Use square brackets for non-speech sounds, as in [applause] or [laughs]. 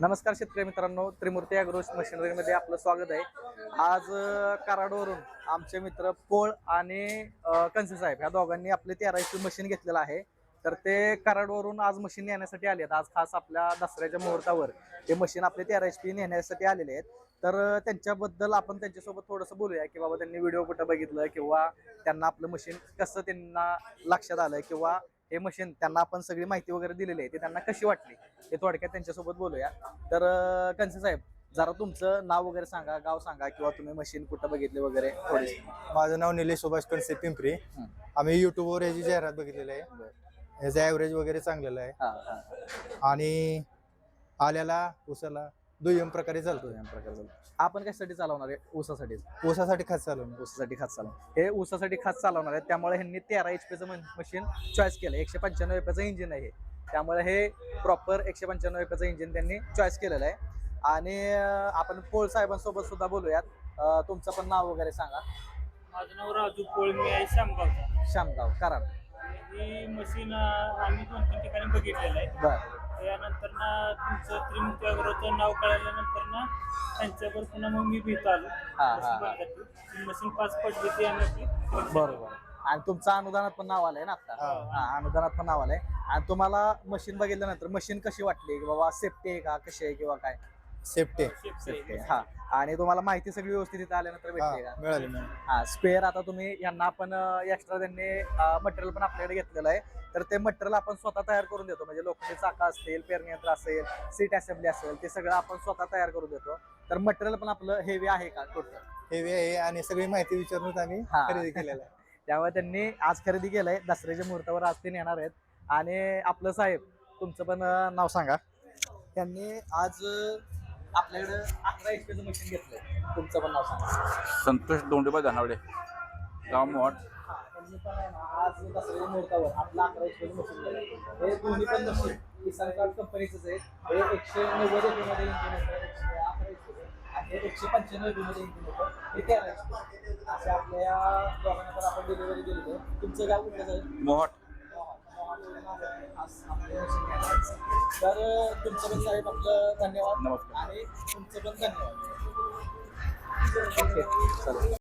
नमस्कार शेतकरी मित्रांनो त्रिमूर्ती अॅग्रो मशिनरीमध्ये आपलं स्वागत आहे. आज कराडवरून आमचे मित्र पोळ आणि अ, कंसे साहेब ह्या दोघांनी आपले तेराशे मशीन घेतलेलं आहे. तर ते कराडवरून आज मशीन नेण्यासाठी आले आहेत. आज खास आपल्या दसऱ्याच्या मुहूर्तावर ते मशीन आपले तेरा एच पी नेण्यासाठी आलेले आहेत. तर त्यांच्याबद्दल आपण त्यांच्यासोबत थोडंसं बोलूया की बाबा त्यांनी व्हिडिओ कुठं बघितलं किंवा त्यांना आपलं मशीन कसं त्यांना लक्षात आलं किंवा हे मशीन त्यांना आपण सगळी माहिती वगैरे दिलेली आहे. ते त्यांना कशी वाटली? ते थोडक्यात त्यांच्यासोबत बोलूया. तर कंसे साहेब जरा तुमचं नाव वगैरे सांगा गाव सांगा किंवा तुम्ही मशीन कुठं बघितले वगैरे थोडी माझं नाव निलेश सुभाष कणसे पिंपरी. आम्ही युट्यूबवर याची जाहिरात बघितलेली आहे. याचं ॲव्हरेज वगैरे चांगलेलं आहे. हा हा. आणि आल्याला उसाला दुय्यम प्रकारे चालतो या प्रकारचं आपण कशासाठी चालवणार आहे? ऊसासाठी. ऊसासाठी खास चालवणं ऊसासाठी खास चालवणार. हे ऊसासाठी खास चालवणार आहे. त्यामुळे ह्यांनी तेरा एच पीचं मशीन चॉईस केलं. एकशे पंच्याण्णव एपीचं इंजिन आहे हे. त्यामुळे हे प्रॉपर एकशे पंच्याण्णव एपीचं इंजिन त्यांनी चॉईस केलेलं आहे. आणि आपण पोळ साहेबांसोबत सुद्धा बोलूयात. तुमचं पण नाव वगैरे सांगा. माझं नाव राजू कोळमी आहे शामगावचा. शामगाव. कराड ही मशीन आम्ही दोन तीन ठिकाणी बघितलेलं आहे. बर. त्यानंतर ना तुमचं त्रिमुक्ती अग्रोचं नाव कळाल्यानंतर ना त्यांच्यावर पुन्हा मग मी भेट आलो. हा, हा. मशीन. ती मशीन पाच पडली ती आम्ही. आपली बरोबर. आणि तुमचं अनुदानात पण नाव आलंय ना आता? हा. हा अनुदानात पण नाव आलंय. आणि तुम्हाला मशीन बघितल्यानंतर मशीन कशी वाटली? की बाबा सेफ्टी आहे का? कशी आहे किंवा काय? सेफ्टी सेफ्टी हा. आणि तुम्हाला माहिती सगळी व्यवस्थित इथे आल्यानंतर भेटली का? मिळाली मिळाली. हा स्पेअर आता तुम्ही यांना आपण एक्स्ट्रा त्यांनी मटेरियल पण आपल्याकडे घेतलेलं आहे. तर ते मटेरियल आपण स्वतः तयार करून देतो. म्हणजे लोखंडी चाका असतील पेरणी यंत्र असेल सीट असेंब्ली असेल ते सगळं आपण स्वतः तयार करून देतो. तर मटेरियल पण आपलं हेवी आहे का टोटल हेवी आहे आणि सगळी माहिती विचारूनच आम्ही हा. खरेदी केलेलं आहे. [laughs] त्यामुळे त्यांनी आज खरेदी केलंय. दसऱ्याच्या मुहूर्तावर आज ते नेणार आहेत. आणि आपलं साहेब तुमचं पण अं, नाव सांगा. त्यांनी आज अं, आपल्याकडे अकरा एच पीचं मशीन घेतलंय. तुमचं पण नाव सांगा. संतोष दोंडेबा धनावडे गाव मोहाट हा, पण आहे ना, आज दसऱ्याच्या मुहूर्तावर आपलं अकरा एच पीचं मशीन घेतलंय. हे दोन्ही पण मशीन किसान कार्ड कंपनीचंच आहे हे एकशे नव्वद एपी मध्ये इंजिन होतं एकशे अकरा आणि हे एकशे पंच्याण्णव एपी मध्ये इंजिन होतं हे तेरा पी असे आपल्या या दोघांना पण आपण डिलिव्हरी दिली आहे. तुमचं गाव कुठलं साहेब मोहाट तर तुमचं पण साहेब आपलं धन्यवाद नमस्कार. आणि तुमचं पण धन्यवाद ओके चालेल